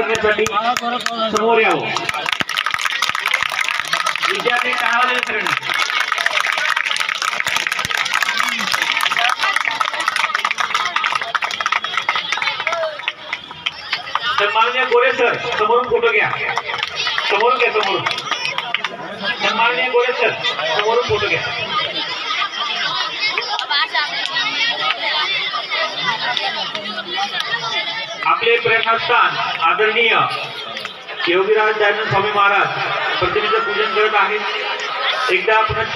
करण्यासाठी समोर यावं. विद्यार्थी टाळावे करणे सन्माननीय गोरे सर समोरून फोटो घ्या. समोरून घ्या समोरून. सन्माननीय गोरे सर समोरून फोटो घ्या. आपले प्रेरणास्थान आदरणीय योगीराज दयानंद स्वामी महाराज प्रतिमेचं पूजन करत आहेत. एकदा पुनश्च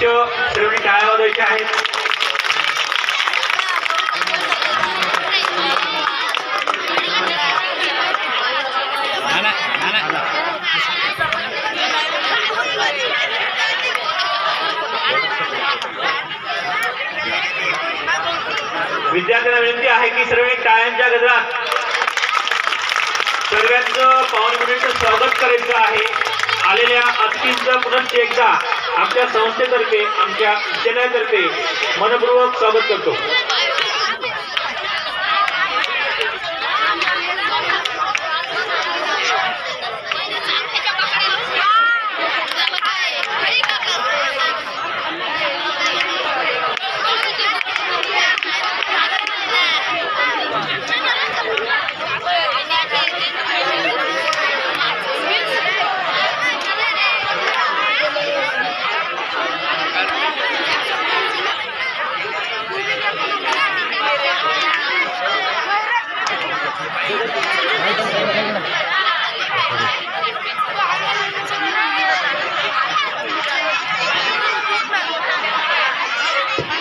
श्रेणी टाळ्या वाजवायच्या आहेत. विद्यार्थ्यांना विनंती आहे की सर्व टाळ्यांच्या गजरात सर्वांचं पावन स्वागत करायचं आहे. आलेल्या अतिथींचं पुनश्च एकदा आमच्या संस्थेतर्फे आमच्या विद्यालयातर्फे मनपूर्वक स्वागत करतो.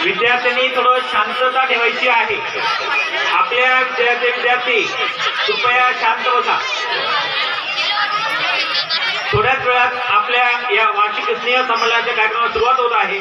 विद्यार्थ्यांनी थोडं शांतता ठेवायची आहे. आपल्या विद्यार्थी विद्यार्थी कृपया शांत होता थोड्याच वेळात आपल्या या वार्षिक स्नेह संमेलनाच्या कार्यक्रमाला सुरुवात होत आहे.